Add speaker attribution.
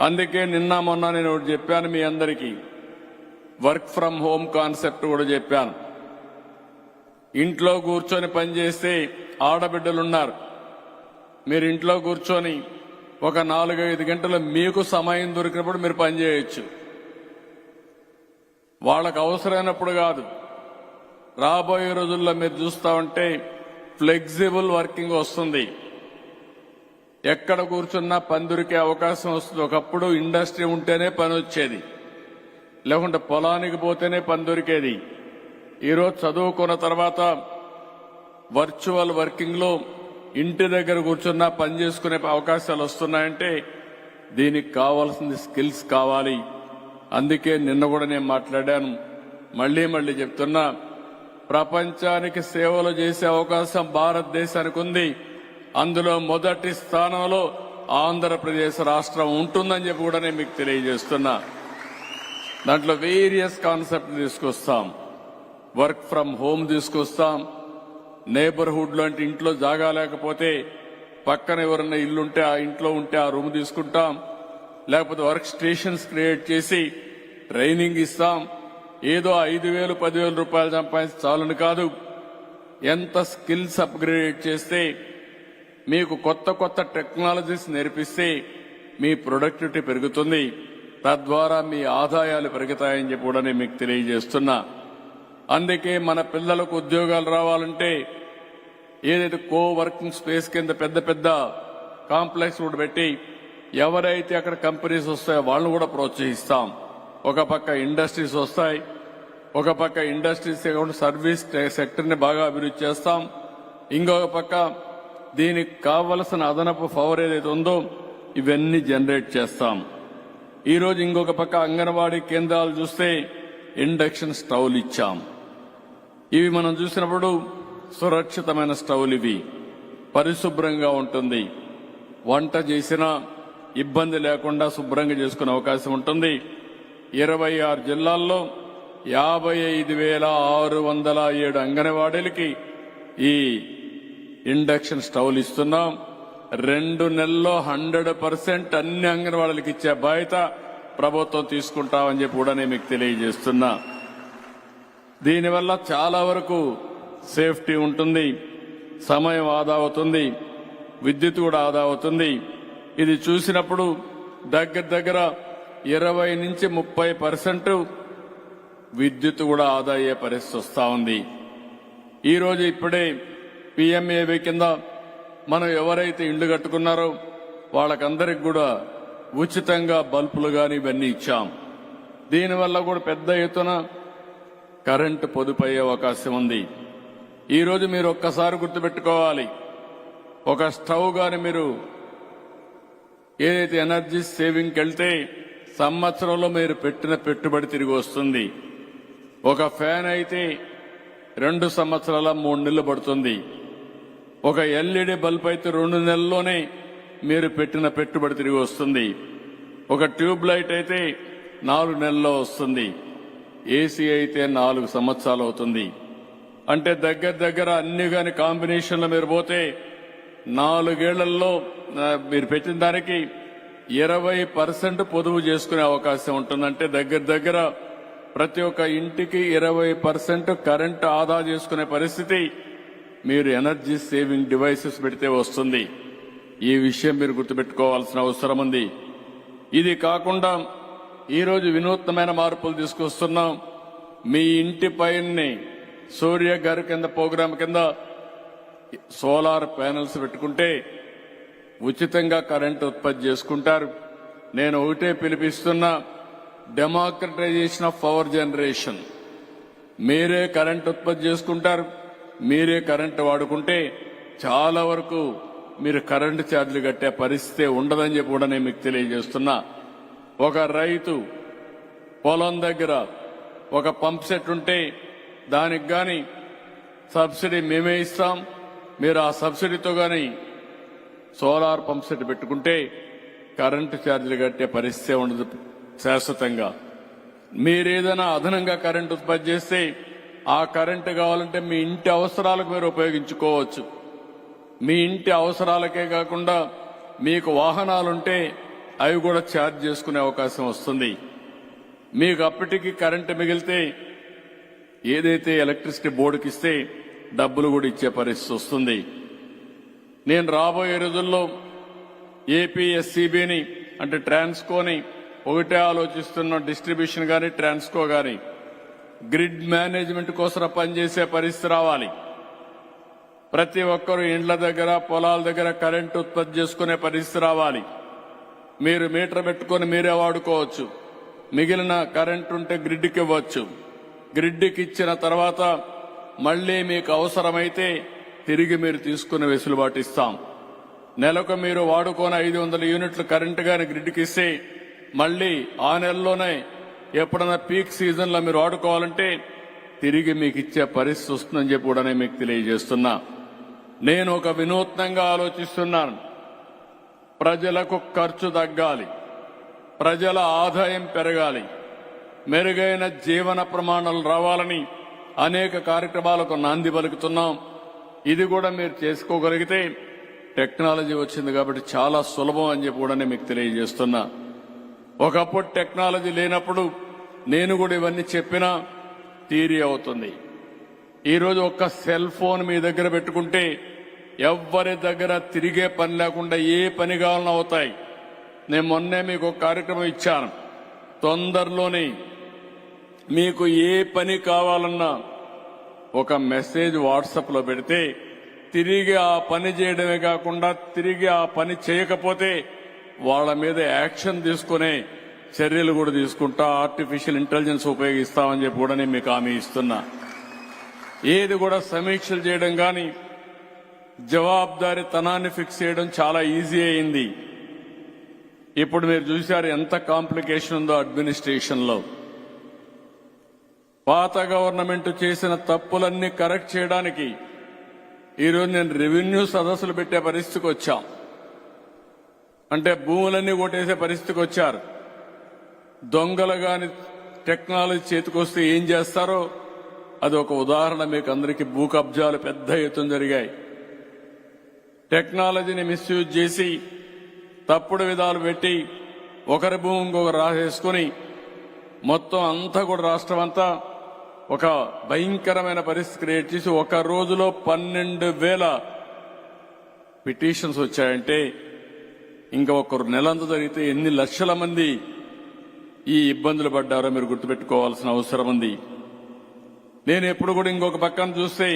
Speaker 1: అందుకే నిన్న మొన్న నేను ఒకటి చెప్పాను మీ అందరికీ. వర్క్ ఫ్రమ్ హోమ్ కాన్సెప్ట్ కూడా చెప్పాను. ఇంట్లో కూర్చొని పనిచేస్తే ఆడబిడ్డలున్నారు మీరు ఇంట్లో కూర్చొని ఒక నాలుగైదు గంటలు మీకు సమయం దొరికినప్పుడు మీరు పనిచేయచ్చు వాళ్ళకు అవసరమైనప్పుడు కాదు. రాబోయే రోజుల్లో మీరు చూస్తా ఉంటే ఫ్లెక్సిబుల్ వర్కింగ్ వస్తుంది. ఎక్కడ కూర్చున్నా పని దొరికే అవకాశం వస్తుంది. ఒకప్పుడు ఇండస్ట్రీ ఉంటేనే పని వచ్చేది. లేకుంటే పొలానికి పోతేనే పని దొరికేది. ఈరోజు చదువుకున్న తర్వాత వర్చువల్ వర్కింగ్లో ఇంటి దగ్గర కూర్చున్నా పని చేసుకునే అవకాశాలు వస్తున్నాయంటే దీనికి కావాల్సింది స్కిల్స్ కావాలి. అందుకే నిన్న కూడా నేను మాట్లాడాను. మళ్ళీ మళ్ళీ చెప్తున్నా ప్రపంచానికి సేవలు చేసే అవకాశం భారతదేశానికి ఉంది. అందులో మొదటి స్థానంలో ఆంధ్రప్రదేశ్ రాష్ట్రం ఉంటుందని చెప్పి కూడా నేను మీకు తెలియజేస్తున్నా. దాంట్లో వేరియస్ కాన్సెప్ట్ తీసుకొస్తాం. వర్క్ ఫ్రమ్ హోమ్ తీసుకొస్తాం. నేబర్హుడ్ లాంటి ఇంట్లో జాగా లేకపోతే పక్కన ఎవరన్నా ఇల్లుంటే ఆ ఇంట్లో ఉంటే ఆ రూమ్ తీసుకుంటాం. లేకపోతే వర్క్ స్టేషన్స్ క్రియేట్ చేసి ట్రైనింగ్ ఇస్తాం. ఏదో ఐదు వేలు పదివేల రూపాయలు సంపాదించి చాలని కాదు. ఎంత స్కిల్స్ అప్గ్రేడ్ చేస్తే మీకు కొత్త కొత్త టెక్నాలజీస్ నేర్పిస్తే మీ ప్రొడక్టివిటీ పెరుగుతుంది. తద్వారా మీ ఆదాయాలు పెరుగుతాయని చెప్పి కూడా నేను మీకు తెలియజేస్తున్నా. అందుకే మన పిల్లలకు ఉద్యోగాలు రావాలంటే ఏదైతే కో వర్కింగ్ స్పేస్ కింద పెద్ద పెద్ద కాంప్లెక్స్ కూడా పెట్టి ఎవరైతే అక్కడ కంపెనీస్ వస్తాయో వాళ్ళని కూడా ప్రోత్సహిస్తాం. ఒక పక్క ఇండస్ట్రీస్ వస్తాయి. ఒక పక్క ఇండస్ట్రీస్ సర్వీస్ సెక్టర్ని బాగా అభివృద్ధి చేస్తాం. ఇంకొక పక్క దీనికి కావలసిన అదనపు పవర్ ఏదైతే ఉందో ఇవన్నీ జనరేట్ చేస్తాం. ఈరోజు ఇంకొక పక్క అంగన్వాడీ కేంద్రాలు చూస్తే ఇండక్షన్ స్టవ్లు ఇచ్చాం. ఇవి మనం చూసినప్పుడు సురక్షితమైన స్టవ్లు ఇవి. పరిశుభ్రంగా ఉంటుంది. వంట చేసినా ఇబ్బంది లేకుండా శుభ్రంగా చేసుకునే అవకాశం ఉంటుంది. ఇరవై ఆరు జిల్లాల్లో యాభై ఐదు వేల ఆరు వందల ఏడు అంగన్వాడీలకి ఈ ఇండక్షన్ స్టవ్లు ఇస్తున్నాం. రెండు నెలల్లో హండ్రెడ్ పర్సెంట్ అన్ని అంగన్వాడీలకు ఇచ్చే బాధ్యత ప్రభుత్వం తీసుకుంటామని చెప్పి కూడా నేను మీకు తెలియజేస్తున్నా. దీనివల్ల చాలా వరకు సేఫ్టీ ఉంటుంది సమయం ఆదా అవుతుంది విద్యుత్ కూడా ఆదా అవుతుంది. ఇది చూసినప్పుడు దగ్గర దగ్గర ఇరవై నుంచి ముప్పై పర్సెంట్ విద్యుత్ కూడా ఆదా అయ్యే పరిస్థితి వస్తూ ఉంది. ఈరోజు ఇప్పుడే పిఎంఏవి కింద మనం ఎవరైతే ఇళ్ళు కట్టుకున్నారో వాళ్ళకందరికి కూడా ఉచితంగా బల్బులు కానీ ఇవన్నీ ఇచ్చాం. దీనివల్ల కూడా పెద్ద ఎత్తున కరెంటు పొదుపు అయ్యే అవకాశం ఉంది. ఈరోజు మీరు ఒక్కసారి గుర్తుపెట్టుకోవాలి. ఒక స్టవ్ కానీ మీరు ఏదైతే ఎనర్జీ సేవింగ్కి వెళ్తే సంవత్సరంలో మీరు పెట్టిన పెట్టుబడి తిరిగి వస్తుంది. ఒక ఫ్యాన్ అయితే రెండు సంవత్సరాల మూడు నెలలు పడుతుంది. ఒక ఎల్ఈడి బల్బ్ అయితే రెండు నెలల్లోనే మీరు పెట్టిన పెట్టుబడి తిరిగి వస్తుంది. ఒక ట్యూబ్ లైట్ అయితే నాలుగు నెలల్లో వస్తుంది. ఏసీ అయితే నాలుగు సంవత్సరాలు అవుతుంది. అంటే దగ్గర దగ్గర అన్ని కాని కాంబినేషన్లో మీరు పోతే నాలుగేళ్ళలో మీరు పెట్టిన దానికి ఇరవై పర్సెంట్ పొదుపు చేసుకునే అవకాశం ఉంటుందంటే దగ్గర దగ్గర ప్రతి ఒక్క ఇంటికి ఇరవై పర్సెంట్ కరెంటు ఆదా చేసుకునే పరిస్థితి మీరు ఎనర్జీ సేవింగ్ డివైసెస్ పెడితే వస్తుంది. ఈ విషయం మీరు గుర్తుపెట్టుకోవాల్సిన అవసరం ఉంది. ఇది కాకుండా ఈరోజు వినూత్నమైన మార్పులు తీసుకొస్తున్నాం. మీ ఇంటి పైన్ని సూర్య గారి కింద ప్రోగ్రాం కింద సోలార్ ప్యానెల్స్ పెట్టుకుంటే ఉచితంగా కరెంట్ ఉత్పత్తి చేసుకుంటారు. నేను ఒకటే పిలిపిస్తున్నా డెమోక్రటైజేషన్ ఆఫ్ పవర్ జనరేషన్. మీరే కరెంట్ ఉత్పత్తి చేసుకుంటారు. మీరే కరెంట్ వాడుకుంటే చాలా వరకు మీరు కరెంటు ఛార్జీలు కట్టే పరిస్థితి ఉండదని చెప్పి కూడా నేను మీకు తెలియజేస్తున్నా. ఒక రైతు పొలం దగ్గర ఒక పంప్ సెట్ ఉంటే దానికి కానీ సబ్సిడీ మేమే ఇస్తాం. మీరు ఆ సబ్సిడీతో కానీ సోలార్ పంప్ సెట్ పెట్టుకుంటే కరెంటు ఛార్జీలు కట్టే పరిస్థితి ఉండదు శాశ్వతంగా. మీరేదైనా అదనంగా కరెంటు ఉత్పత్తి చేస్తే ఆ కరెంటు కావాలంటే మీ ఇంటి అవసరాలకు మీరు ఉపయోగించుకోవచ్చు. మీ ఇంటి అవసరాలకే కాకుండా మీకు వాహనాలుంటే అవి కూడా ఛార్జ్ చేసుకునే అవకాశం వస్తుంది. మీకు అప్పటికి కరెంటు మిగిలితే ఏదైతే ఎలక్ట్రిసిటీ బోర్డుకి ఇస్తే డబ్బులు కూడా ఇచ్చే పరిస్థితి వస్తుంది. నేను రాబోయే రోజుల్లో ఏపీఎస్సీబీని అంటే ట్రాన్స్కోని ఒకటే ఆలోచిస్తున్న డిస్ట్రిబ్యూషన్ కానీ ట్రాన్స్కో కానీ గ్రిడ్ మేనేజ్మెంట్ కోసం పనిచేసే పరిస్థితి రావాలి. ప్రతి ఒక్కరూ ఇండ్ల దగ్గర పొలాల దగ్గర కరెంటు ఉత్పత్తి చేసుకునే పరిస్థితి రావాలి. మీరు మీటర్ పెట్టుకొని మీరే వాడుకోవచ్చు. మిగిలిన కరెంట్ ఉంటే గ్రిడ్కి ఇవ్వచ్చు. గ్రిడ్కి ఇచ్చిన తర్వాత మళ్ళీ మీకు అవసరమైతే తిరిగి మీరు తీసుకునే వెసులుబాటు ఇస్తాం. నెలకు మీరు వాడుకొని ఐదు వందల యూనిట్లు కరెంటు గాని గ్రిడ్కి ఇస్తే మళ్ళీ ఆ నెలలోనే ఎప్పుడన్నా పీక్ సీజన్లో మీరు వాడుకోవాలంటే తిరిగి మీకు ఇచ్చే పరిస్థితి వస్తుందని చెప్పి కూడా నేను మీకు తెలియజేస్తున్నా. నేను ఒక వినూత్నంగా ఆలోచిస్తున్నాను. ప్రజలకు ఖర్చు తగ్గాలి. ప్రజల ఆదాయం పెరగాలి. మెరుగైన జీవన ప్రమాణాలు రావాలని అనేక కార్యక్రమాలకు నాంది పలుకుతున్నాం. ఇది కూడా మీరు చేసుకోగలిగితే టెక్నాలజీ వచ్చింది కాబట్టి చాలా సులభం అని చెప్పి కూడా నేను మీకు తెలియజేస్తున్నా. ఒకప్పుడు టెక్నాలజీ లేనప్పుడు నేను కూడా ఇవన్నీ చెప్పినా థీరీ అవుతుంది. ఈరోజు ఒక్క సెల్ ఫోన్ మీ దగ్గర పెట్టుకుంటే ఎవ్వరి దగ్గర తిరిగే పని లేకుండా ఏ పని కావాలన్నా అవుతాయి. నేను మొన్నే మీకు ఒక కార్యక్రమం ఇచ్చాను. తొందరలోనే మీకు ఏ పని కావాలన్నా ఒక మెసేజ్ వాట్సాప్లో పెడితే తిరిగి ఆ పని చేయడమే కాకుండా తిరిగి ఆ పని చేయకపోతే వాళ్ళ మీద యాక్షన్ తీసుకునే చర్యలు కూడా తీసుకుంటా ఆర్టిఫిషియల్ ఇంటెలిజెన్స్ ఉపయోగిస్తామని చెప్పి కూడా నేను మీకు హామీ ఇస్తున్నా. ఏది కూడా సమీక్షలు చేయడం కానీ జవాబుదారీతనాన్ని ఫిక్స్ చేయడం చాలా ఈజీ అయింది. ఇప్పుడు మీరు చూశారు ఎంత కాంప్లికేషన్ ఉందో అడ్మినిస్ట్రేషన్లో పాత గవర్నమెంట్ చేసిన తప్పులన్నీ కరెక్ట్ చేయడానికి ఈరోజు నేను రెవెన్యూ సదస్సులు పెట్టే పరిస్థితికి వచ్చాం. అంటే భూములన్నీ కొట్టేసే పరిస్థితికి వచ్చారు. దొంగలు గాని టెక్నాలజీ చేతికొస్తే ఏం చేస్తారో అది ఒక ఉదాహరణ మీకు అందరికీ భూ కబ్జాలు పెద్ద ఎత్తున జరిగాయి. టెక్నాలజీని మిస్యూజ్ చేసి తప్పుడు విధాలు పెట్టి ఒకరి భూమి ఇంకొకరు రాసేసుకుని మొత్తం అంతా కూడా రాష్ట్రం అంతా ఒక భయంకరమైన పరిస్థితి క్రియేట్ చేసి ఒక రోజులో పన్నెండు వేల పిటిషన్స్ వచ్చాయంటే ఇంకా ఒకరు నెలంతా జరిగితే ఎన్ని లక్షల మంది ఈ ఇబ్బందులు పడ్డారో మీరు గుర్తుపెట్టుకోవాల్సిన అవసరం ఉంది. నేను ఎప్పుడు కూడా ఇంకొక పక్కన చూస్తే